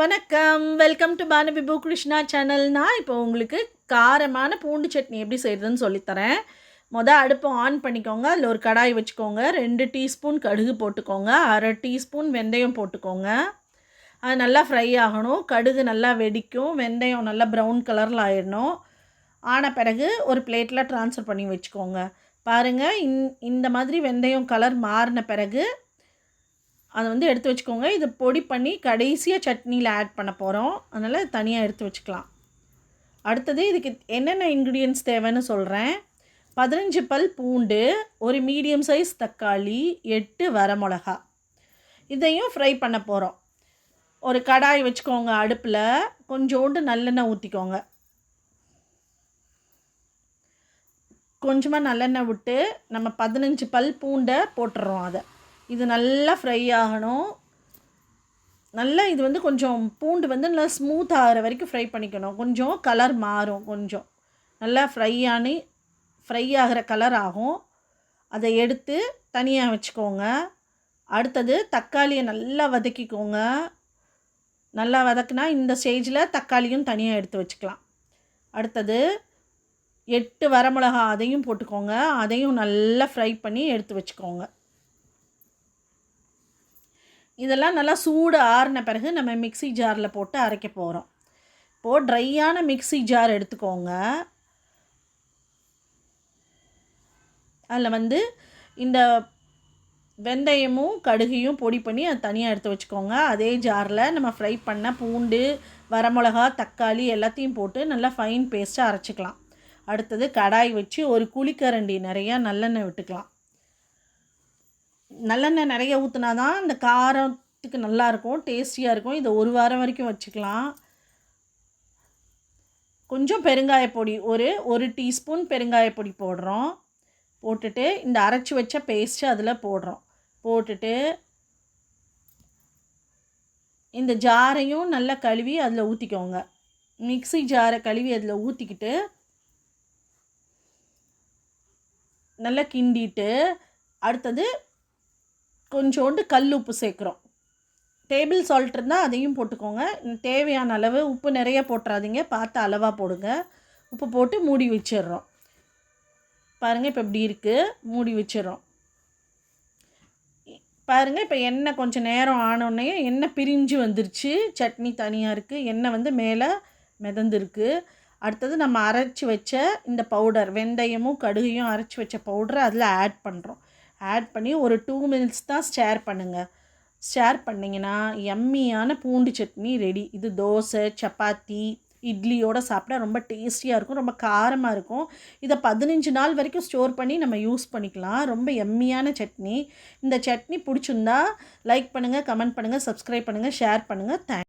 வணக்கம். Welcome to பானபிபு Krishna channel நான் இப்போ உங்களுக்கு காரமான பூண்டு சட்னி எப்படி செய்கிறதுன்னு சொல்லித்தரேன் மொதல் அடுப்பை ஆன் பண்ணிக்கோங்க. அதில் ஒரு கடாய் வச்சுக்கோங்க. ரெண்டு டீஸ்பூன் கடுகு போட்டுக்கோங்க. அரை டீஸ்பூன் வெந்தயம் போட்டுக்கோங்க. அது நல்லா ஃப்ரை ஆகணும். கடுகு நல்லா வெடிக்கும். வெந்தயம் நல்லா ப்ரௌன் கலரில் ஆயிடணும். ஆன பிறகு ஒரு பிளேட்டில் ட்ரான்ஸ்ஃபர் பண்ணி வச்சுக்கோங்க. பாருங்கள் இந் இந்த மாதிரி வெந்தயம் கலர் மாறின பிறகு அதை வந்து எடுத்து வச்சுக்கோங்க. இது பொடி பண்ணி கடைசியாக சட்னியில் ஆட் பண்ண போகிறோம் அதனால் தனியாக எடுத்து வச்சுக்கலாம். அடுத்தது இதுக்கு என்னென்ன இன்க்ரீடியன்ஸ் தேவைன்னு சொல்கிறேன் பதினஞ்சு பல் பூண்டு ஒரு மீடியம் சைஸ் தக்காளி எட்டு வரமிளகா. இதையும் ஃப்ரை பண்ண போகிறோம் ஒரு கடாய் வச்சுக்கோங்க அடுப்பில். கொஞ்சோண்டு நல்லெண்ணெய் ஊற்றிக்கோங்க கொஞ்சமாக நல்லெண்ணெய் விட்டு நம்ம பதினஞ்சு பல் பூண்டை போட்டுடுறோம் அதை. இது நல்லா ஃப்ரை ஆகணும். நல்லா இது வந்து கொஞ்சம் பூண்டு வந்து நல்லா ஸ்மூத் ஆகிற வரைக்கும் ஃப்ரை பண்ணிக்கணும். கொஞ்சம் கலர் மாறும் கொஞ்சம். நல்லா ஃப்ரை ஆனி ஃப்ரை ஆகிற கலர் ஆகும். அதை எடுத்து தனியாக வச்சுக்கோங்க. அடுத்தது தக்காளியை நல்லா வதக்கிக்கோங்க. நல்லா வதக்குனா இந்த ஸ்டேஜில் தக்காளியும் தனியாக எடுத்து வச்சுக்கலாம். அடுத்தது எட்டு வரமிளகா அதையும் போட்டுக்கோங்க. அதையும் நல்லா ஃப்ரை பண்ணி எடுத்து வச்சுக்கோங்க. இதெல்லாம் நல்லா சூடு ஆறின பிறகு நம்ம மிக்சி ஜாரில் போட்டு அரைக்க போகிறோம். இப்போது ட்ரையான மிக்சி ஜார் எடுத்துக்கோங்க. அதில் வந்து இந்த வெந்தயமும் கடுகையும் பொடி பண்ணி அதை தனியாக எடுத்து வச்சுக்கோங்க. அதே ஜாரில் நம்ம ஃப்ரை பண்ண பூண்டு வரமிளகா தக்காளி எல்லாத்தையும் போட்டு நல்லா ஃபைன் பேஸ்ட்டாக அரைச்சிக்கலாம். அடுத்தது கடாய் வச்சு ஒரு குழிக்கரண்டி நிறையா நல்லெண்ணெய் விட்டுக்கலாம். நல்லெண்ணெய் நிறைய ஊற்றினா தான் இந்த காரத்துக்கு நல்லாயிருக்கும் டேஸ்டியாக இருக்கும். இதை ஒரு வாரம் வரைக்கும் வச்சுக்கலாம். கொஞ்சம் பெருங்காயப்பொடி ஒரு ஒரு டீஸ்பூன் பெருங்காயப்பொடி போடுறோம். போட்டுட்டு இந்த அரைச்சி வச்ச பேஸ்ட்டு அதில் போடுறோம். போட்டுட்டு இந்த ஜாரையும் நல்லா கழுவி அதில் ஊற்றிக்கோங்க மிக்சி ஜாரை கழுவி அதில் ஊற்றிக்கிட்டு நல்லா கிண்டிட்டு அடுத்தது கொஞ்சோண்டு கல் உப்பு சேர்க்குறோம். டேபிள் சால்ட் இருந்தால் அதையும் போட்டுக்கோங்க. தேவையான அளவு உப்பு நிறைய போட்டுறாதீங்க. பார்த்து அளவாக போடுங்க. உப்பு போட்டு மூடி வச்சிடுறோம். பாருங்கள் இப்போ இப்படி இருக்குது மூடி வச்சிடுறோம். பாருங்கள் இப்போ எண்ணெய் கொஞ்சம் நேரம் ஆனோடனே எண்ணெய் பிரிஞ்சு வந்துருச்சு. சட்னி தனியாக இருக்குது எண்ணெய் வந்து மேலே மிதந்துருக்கு. அடுத்தது நம்ம அரைச்சி வச்ச இந்த பவுடர் வெந்தயமும் கடுகையும் அரைச்சி வச்ச பவுடரை அதில் ஆட் பண்ணுறோம் ஆட் பண்ணி ஒரு டூ மினிட்ஸ் தான் ஷேர் பண்ணுங்கள் ஷேர் பண்ணிங்கன்னா எம்மியான பூண்டு சட்னி ரெடி இது தோசை சப்பாத்தி இட்லியோடு சாப்பிட்டா ரொம்ப டேஸ்டியாக இருக்கும் ரொம்ப காரமாக இருக்கும். இதை பதினஞ்சு நாள் வரைக்கும் ஸ்டோர் பண்ணி நம்ம யூஸ் பண்ணிக்கலாம். ரொம்ப எம்மியான சட்னி. இந்த சட்னி பிடிச்சிருந்தா லைக் பண்ணுங்கள் கமெண்ட் பண்ணுங்கள் சப்ஸ்கிரைப் பண்ணுங்கள் ஷேர் பண்ணுங்கள் தேங்க்